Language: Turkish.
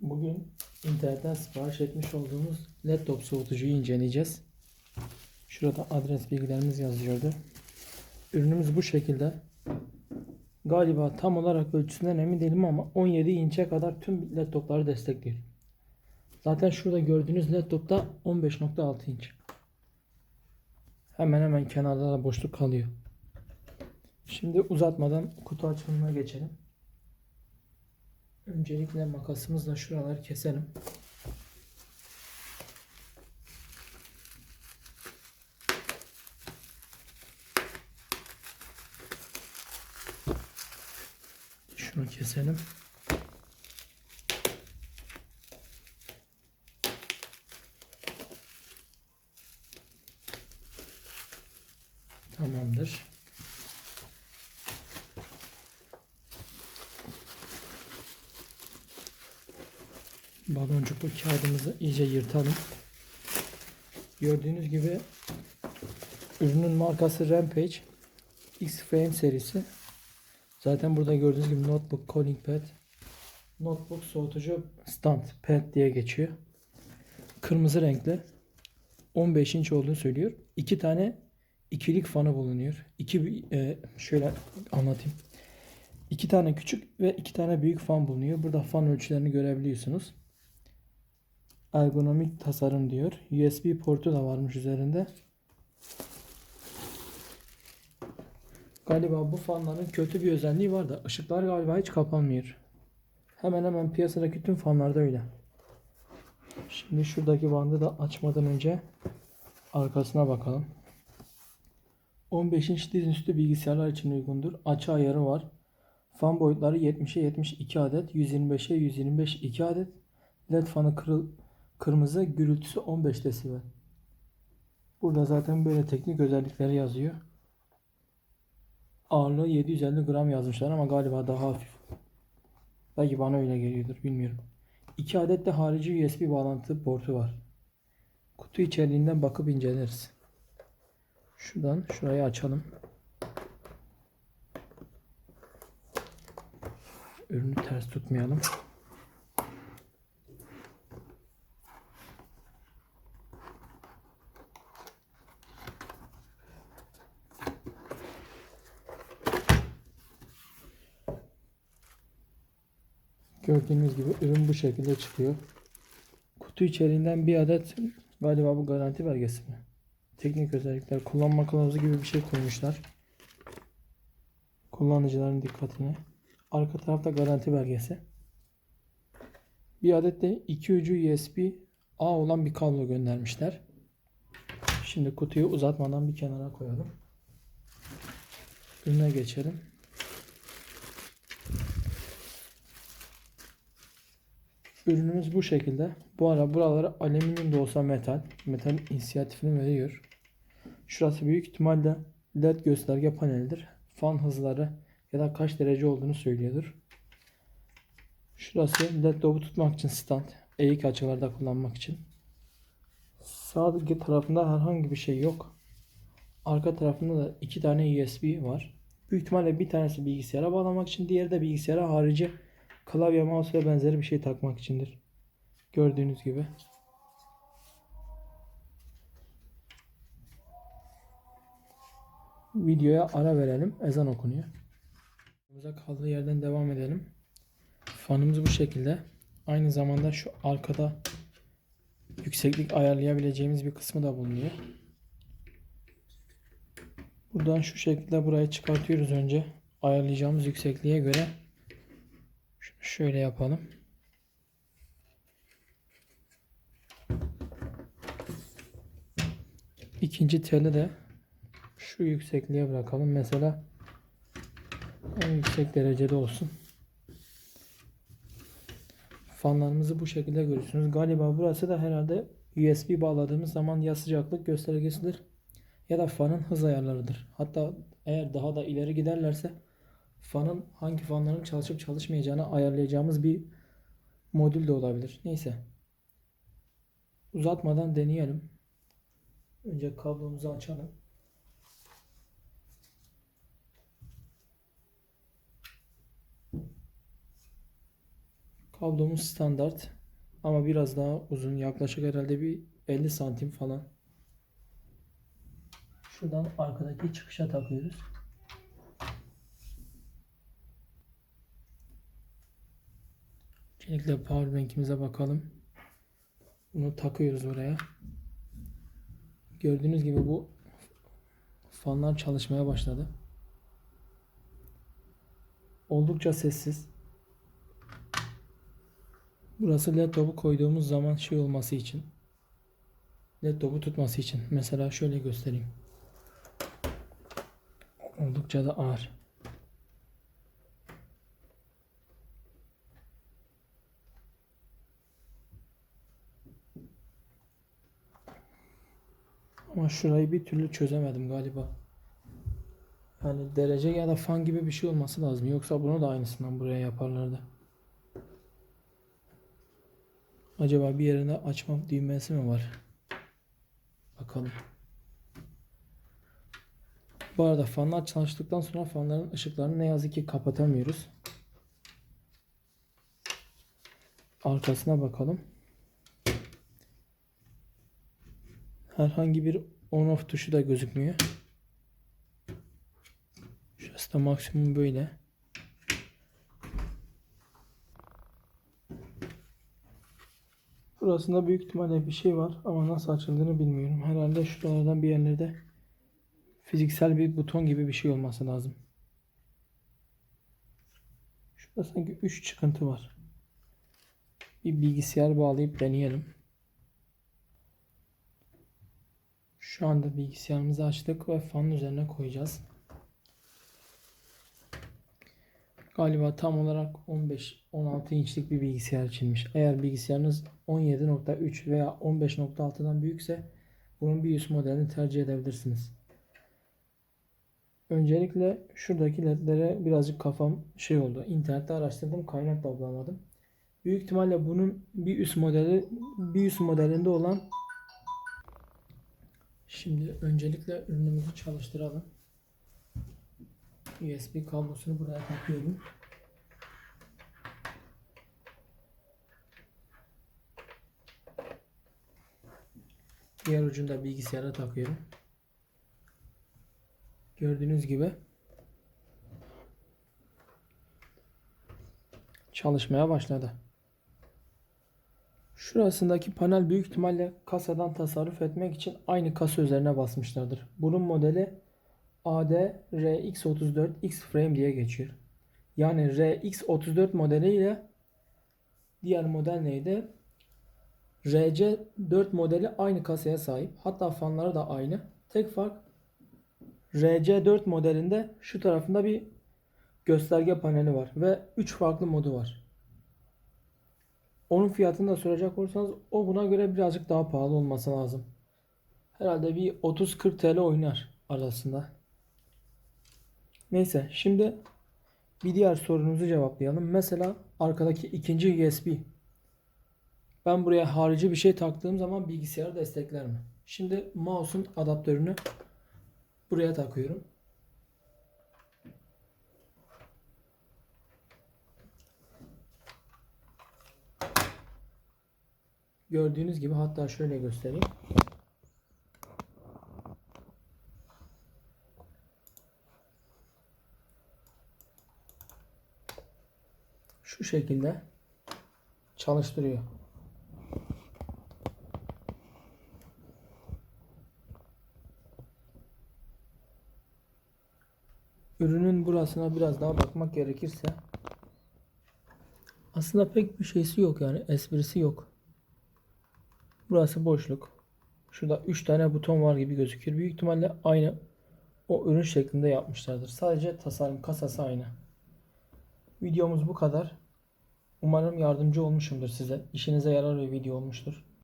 Bugün internetten sipariş etmiş olduğumuz laptop soğutucuyu inceleyeceğiz. Şurada adres bilgilerimiz yazıyordu. Ürünümüz bu şekilde. Galiba tam olarak ölçüsünden emin değilim ama 17 inçe kadar tüm laptopları destekliyor. Zaten şurada gördüğünüz laptopta 15.6 inç. Hemen hemen kenarda da boşluk kalıyor. Şimdi uzatmadan kutu açılımına geçelim. Öncelikle makasımızla şuraları keselim. Şunu keselim. Baloncuklu kağıdımızı iyice yırtalım. Gördüğünüz gibi ürünün markası Rampage X-Frame serisi. Zaten burada gördüğünüz gibi notebook cooling pad, notebook soğutucu stand pad diye geçiyor. Kırmızı renkli. 15 inç olduğunu söylüyor. İki tane ikilik fanı bulunuyor. İki e, şöyle anlatayım. İki tane küçük ve iki tane büyük fan bulunuyor. Burada fan ölçülerini görebiliyorsunuz. Ergonomik tasarım diyor. USB portu da varmış üzerinde. Galiba bu fanların kötü bir özelliği var da ışıklar galiba hiç kapanmıyor. Hemen hemen piyasadaki tüm fanlarda öyle. Şimdi şuradaki bandı da açmadan önce arkasına bakalım. 15 inç dizüstü bilgisayarlar için uygundur. Açı ayarı var. Fan boyutları 70'e 72 adet, 125'e 125 2 adet. LED fanı kırıl, kırmızı, gürültüsü 15 desibel. Burada zaten böyle teknik özellikleri yazıyor. Ağırlığı 750 gram yazmışlar ama galiba daha hafif. Belki bana öyle geliyordur bilmiyorum. 2 adet de harici USB bağlantı portu var. Kutu içeriğinden bakıp inceleriz. Şuradan şurayı açalım. Ürünü ters tutmayalım. Gördüğünüz gibi ürün bu şekilde çıkıyor. Kutu içeriğinden bir adet galiba bu garanti belgesi mi? Teknik özellikler, kullanma kılavuzu gibi bir şey koymuşlar. Kullanıcıların dikkatine. Arka tarafta garanti belgesi. Bir adet de iki ucu USB A olan bir kablo göndermişler. Şimdi kutuyu uzatmadan bir kenara koyalım. Ürüne geçelim. Ürünümüz bu şekilde. Bu ara buraları alüminyum da olsa metal. Metal inisiyatifini veriyor. Şurası büyük ihtimalle LED gösterge panelidir. Fan hızları ya da kaç derece olduğunu söylüyordur. Şurası LED dobu tutmak için stand. Eğik açılarda kullanmak için. Sağ tarafında herhangi bir şey yok. Arka tarafında da iki tane USB var. Büyük ihtimalle bir tanesi bilgisayara bağlamak için, diğeri de bilgisayara harici klavye, mouse ve benzeri bir şey takmak içindir. Gördüğünüz gibi. Videoya ara verelim. Ezan okunuyor. Videomuza kaldığı yerden devam edelim. Fanımız bu şekilde. Aynı zamanda şu arkada yükseklik ayarlayabileceğimiz bir kısmı da bulunuyor. Buradan şu şekilde burayı çıkartıyoruz önce. Ayarlayacağımız yüksekliğe göre şöyle yapalım. İkinci teli de şu yüksekliğe bırakalım. Mesela en yüksek derecede olsun. Fanlarımızı bu şekilde görüyorsunuz. Galiba burası da herhalde USB bağladığımız zaman ya sıcaklık göstergesidir ya da fanın hız ayarlarıdır. Hatta eğer daha da ileri giderlerse fanın hangi fanların çalışıp çalışmayacağını ayarlayacağımız bir modül de olabilir. Neyse. Uzatmadan deneyelim. Önce kablomuzu açalım. Kablomuz standart ama biraz daha uzun. Yaklaşık herhalde bir 50 santim falan. Şuradan arkadaki çıkışa takıyoruz. Öncelikle powerbank'imize bakalım. Bunu takıyoruz buraya. Gördüğünüz gibi bu fanlar çalışmaya başladı. Oldukça sessiz. Burası laptopu koyduğumuz zaman şey olması için. Laptopu tutması için. Mesela şöyle göstereyim. Oldukça da ağır. Ama şurayı bir türlü çözemedim galiba. Yani derece ya da fan gibi bir şey olması lazım. Yoksa bunu da aynısından buraya yaparlardı. Acaba bir yerinde açma düğmesi mi var? Bakalım. Bu arada fanlar çalıştıktan sonra fanların ışıklarını ne yazık ki kapatamıyoruz. Arkasına bakalım. Herhangi bir on off tuşu da gözükmüyor. Şurası da maksimum böyle. Burasında büyük ihtimalle bir şey var ama nasıl açıldığını bilmiyorum. Herhalde şuralardan bir yerlerde fiziksel bir buton gibi bir şey olması lazım. Şurada sanki 3 çıkıntı var. Bir bilgisayar bağlayıp deneyelim. Şu anda bilgisayarımızı açtık ve fanın üzerine koyacağız. Galiba tam olarak 15-16 inçlik bir bilgisayar içinmiş. Eğer bilgisayarınız 17.3 veya 15.6'dan büyükse bunun bir üst modelini tercih edebilirsiniz. Öncelikle şuradaki ledlere birazcık kafam şey oldu. İnternette araştırdım kaynak da bulamadım. Büyük ihtimalle bunun bir üst modeli bir üst modelinde olan Şimdi öncelikle ürünümüzü çalıştıralım. USB kablosunu buraya takıyorum. Diğer ucunu da bilgisayara takıyorum. Gördüğünüz gibi çalışmaya başladı. Şurasındaki panel büyük ihtimalle kasadan tasarruf etmek için aynı kasa üzerine basmışlardır. Bunun modeli AD RX34 X-Frame diye geçiyor. Yani RX34 modeli ile diğer model neydi? RC4 modeli aynı kasaya sahip. Hatta fanları da aynı. Tek fark RC4 modelinde şu tarafında bir gösterge paneli var ve 3 farklı modu var. Onun fiyatını da soracak olursanız o buna göre birazcık daha pahalı olması lazım. Herhalde bir 30-40 TL oynar arasında. Neyse şimdi bir diğer sorunuzu cevaplayalım. Mesela arkadaki ikinci USB. Ben buraya harici bir şey taktığım zaman bilgisayarı destekler mi? Şimdi mouse'un adaptörünü buraya takıyorum. Gördüğünüz gibi hatta şöyle göstereyim. Şu şekilde çalıştırıyor. Ürünün burasına biraz daha bakmak gerekirse aslında pek bir şeysi yok yani esprisi yok. Burası boşluk. Şurada 3 tane buton var gibi gözüküyor. Büyük ihtimalle aynı o ürün şeklinde yapmışlardır. Sadece tasarım kasası aynı. Videomuz bu kadar. Umarım yardımcı olmuşumdur size. İşinize yarar bir video olmuştur.